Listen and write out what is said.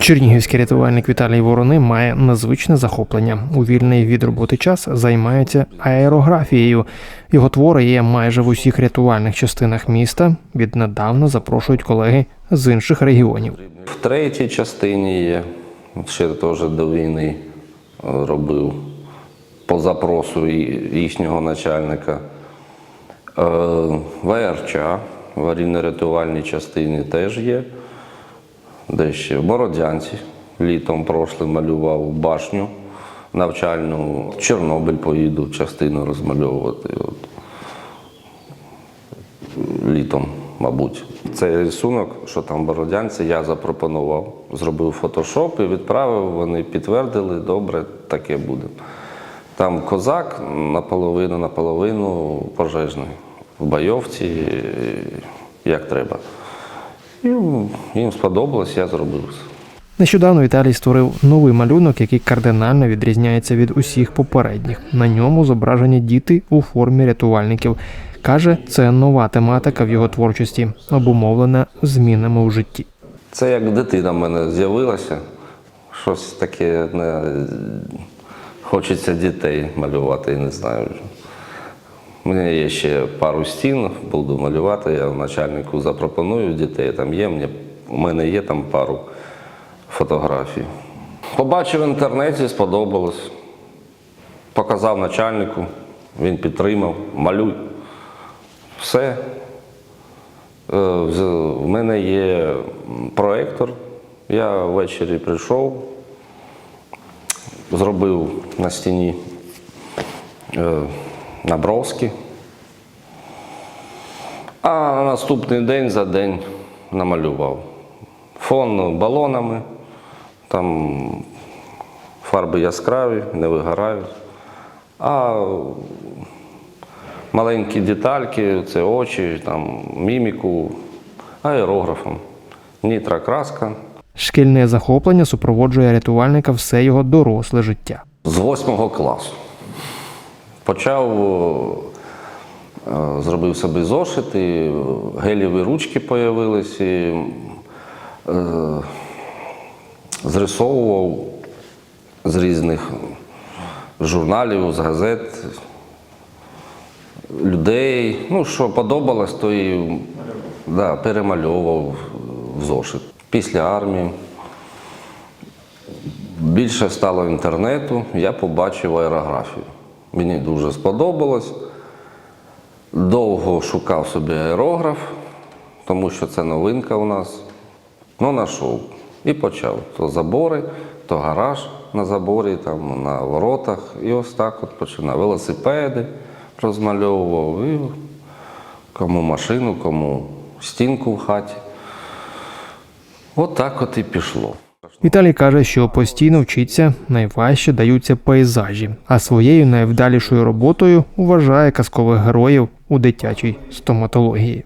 Чернігівський рятувальник Віталій Ворони має незвичне захоплення. У вільний від роботи час займається аерографією. Його твори є майже в усіх рятувальних частинах міста. Віднедавна запрошують колеги з інших регіонів. В третій частині є, ще теж до війни е, робив по запросу їхнього начальника. Е, ВРЧ, в аварійно-рятувальній частині теж є. Де ще в Бородянці літом прошлим малював башню навчальну. В Чорнобиль поїду частину розмальовувати. От літом, мабуть. Цей рисунок, що там Бородянці, я запропонував. Зробив фотошоп і відправив. Вони підтвердили, добре, таке буде. Там козак наполовину, наполовину пожежний. В бойовці, е, як треба. І їм сподобалось, я зробив. Нещодавно Віталій створив новий малюнок, який кардинально відрізняється від усіх попередніх. На ньому зображені діти у формі рятувальників. Каже, це нова тематика в його творчості, обумовлена змінами у житті. Це як дитина в мене з'явилася. Щось таке не... хочеться дітей малювати, я не знаю. У мене є ще пару стін, буду малювати. Я начальнику запропоную дітей. Там є, у мене є там пару фотографій. Побачив в інтернеті, сподобалось. Показав начальнику, він підтримав, малюй. Все. Е, з- В мене є проектор. Я ввечері прийшов, зробив на стіні е, наброски. А на наступний день за день намалював. Фон балонами, там фарби яскраві, не вигорають. А маленькі детальки, це очі, там, міміку, аерографом, нітрокраска. Шкільне захоплення супроводжує рятувальника все його доросле життя. З восьмого класу. Почав, е, зробив собі зошити, гелєві ручки з'явилися, е, зрисовував з різних журналів, з газет, людей. Ну, що подобалось, то і да, перемальовував в зошит. Після армії більше стало інтернету, я побачив аерографію. Мені дуже сподобалось. Довго шукав собі аерограф, тому що це новинка у нас. Ну, знайшов. І почав. То забори, то гараж на заборі, там, на воротах. І ось так от починав. Велосипеди розмальовував. І кому машину, кому стінку в хаті. От так от і пішло. Віталій каже, що постійно вчиться, найважче даються пейзажі, а своєю найвдалішою роботою вважає казкових героїв у дитячій стоматології.